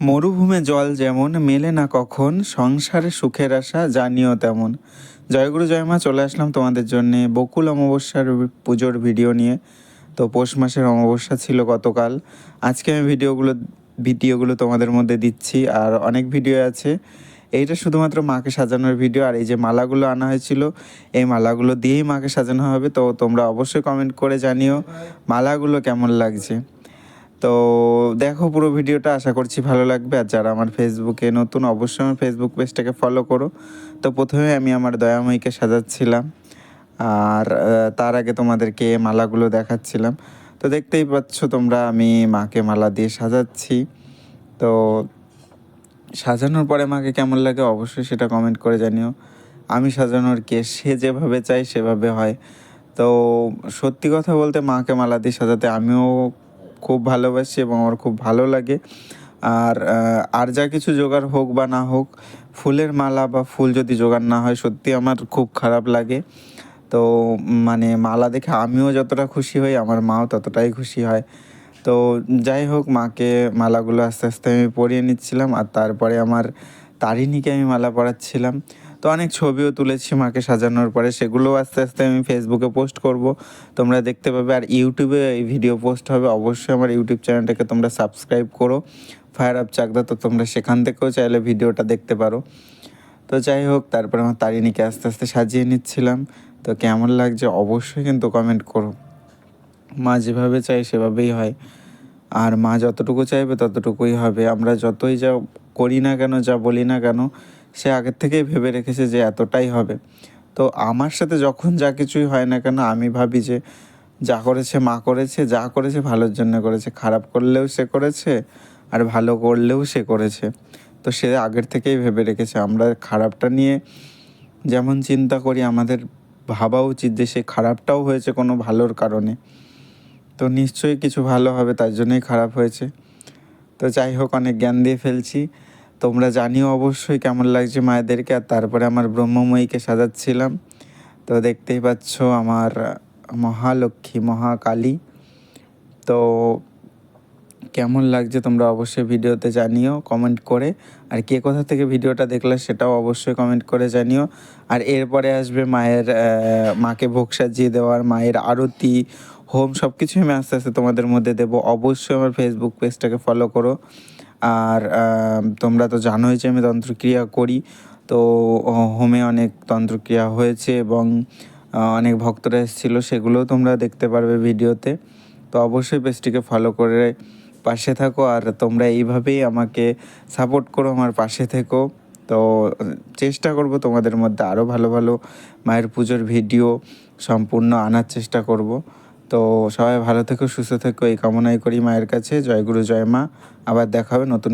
মরুভূমে জল যেমন মেলে না কখন, সংসারে সুখের আশা জানিও তেমন। জয়গুরু জয়মা চলে আসলাম তোমাদের জন্যে বকুল অমাবস্যার পুজোর ভিডিও নিয়ে। তো পৌষ মাসের অমাবস্যা ছিল গতকাল। আজকে আমি ভিডিওগুলো ভিডিওগুলো তোমাদের মধ্যে দিচ্ছি আর অনেক ভিডিও আছে। এইটা শুধুমাত্র মাকে সাজানোর ভিডিও আর এই যে মালাগুলো আনা হয়েছিল, এই মালাগুলো দিয়েই মাকে সাজানো হবে। তো তোমরা অবশ্যই কমেন্ট করে জানিও মালাগুলো কেমন লাগছে। তো দেখো পুরো ভিডিওটা, আশা করছি ভালো লাগবে। আর যারা আমার ফেসবুকে নতুন, অবশ্যই আমার ফেসবুক পেজটাকে ফলো করো। তো প্রথমে আমি আমার দয়াময়ীকে সাজাচ্ছিলাম। আর তার আগে তোমাদেরকে মালাগুলো দেখাচ্ছিলাম। তো দেখতেই পাচ্ছ তোমরা, আমি মাকে মালা দিয়ে সাজাচ্ছি। তো সাজানোর পরে মাকে কেমন লাগে অবশ্যই সেটা কমেন্ট করে জানিও। আমি সাজানোর কে, সে যেভাবে চাই সেভাবে হয়। তো সত্যি কথা বলতে মাকে মালা দিয়ে সাজাতে আমিও খুব ভালোবাসি এবং আমার খুব ভালো লাগে। আর আর যা কিছু জোগাড় হোক বা না হোক, ফুলের মালা বা ফুল যদি জোগাড় না হয়, সত্যি আমার খুব খারাপ লাগে। তো মানে মালা দেখে আমিও যতটা খুশি হই, আমার মাও ততটাই খুশি হয়। তো যাই হোক, মাকে মালাগুলো আস্তে আস্তে আমি পরিয়ে নিচ্ছিলাম আর তারপরে আমার তারিণীকে আমি মালা পরাচ্ছিলাম। তো অনেক ছবিও তুলেছি মাকে সাজানোর পরে। সেগুলোও আস্তে আস্তে আমি ফেসবুকে পোস্ট করব। তোমরা দেখতে পাবে আর ইউটিউবে এই ভিডিও পোস্ট হবে। অবশ্যই আমার ইউটিউব চ্যানেলটাকে তোমরা সাবস্ক্রাইব করো। ফায়ার আপ চাকদা তো তোমরা সেখান থেকেও চাইলে ভিডিওটা দেখতে পারো। তো যাই হোক, তারপরে আমার তারিণীকে আস্তে আস্তে সাজিয়ে নিচ্ছিলাম। তো কেমন লাগছে অবশ্যই কিন্তু কমেন্ট করো। মা যেভাবে চাই সেভাবেই হয়। আর মা যতটুকু চাইবে ততটুকুই হবে। আমরা যতই যা করি না কেন, যা বলি না কেন সে আগের থেকেই ভেবে রেখেছে যে এতটাই হবে। তো আমার সাথে যখন যা কিছুই হয় না কেন, আমি ভাবি যে যা করেছে মা করেছে, যা করেছে ভালোর জন্য করেছে। খারাপ করলেও সে করেছে আর ভালো করলেও সে করেছে। তো সে আগের থেকেই ভেবে রেখেছে। আমরা খারাপটা নিয়ে যেমন চিন্তা করি, আমাদের ভাবা উচিত যে সে খারাপটাও হয়েছে কোনো ভালোর কারণে। তো নিশ্চয়ই কিছু ভালো হবে, তার জন্যই খারাপ হয়েছে। তো যাই হোক, অনেক জ্ঞান দিয়ে ফেলছি। তোমরা জানিও অবশ্যই কেমন লাগছে মায়েদেরকে, আর তারপরে আমার ব্রহ্মময়ীকে সাজাচ্ছিলাম। তো দেখতেই পাচ্ছ আমার মহালক্ষ্মী, মহাকালী। তো কেমন লাগছে তোমরা অবশ্যই ভিডিওতে জানিও কমেন্ট করে। আর কে কোথা থেকে ভিডিওটা দেখলে সেটাও অবশ্যই কমেন্ট করে জানিও। আর এরপরে আসবে মায়ের মাকে ভোগ সাজিয়ে দেওয়ার, মায়ের আরতি, হোম সব কিছুই আমি আস্তে আস্তে তোমাদের মধ্যে দেবো। অবশ্যই আমার ফেসবুক পেজটাকে ফলো করো। আর তোমরা তো জানোই যে আমি তন্ত্রক্রিয়া করি। তো হোমে অনেক তন্ত্রক্রিয়া হয়েছে এবং অনেক ভক্তরা এসেছিল, সেগুলোও তোমরা দেখতে পারবে ভিডিওতে। তো অবশ্যই পেজটিকে ফলো করে পাশে থাকো আর তোমরা এইভাবেই আমাকে সাপোর্ট করো আমার পাশে থেকো। তো, চেষ্টা করব তোমাদের মধ্যে আরও ভালো ভালো মায়ের পুজোর ভিডিও সম্পূর্ণ আনার চেষ্টা করব। তো সবাই ভালো থেকো, সুস্থ থেকো, এই কামনাই করি মায়ের কাছে। জয় গুরু, জয় মা। আবার দেখা হবে নতুন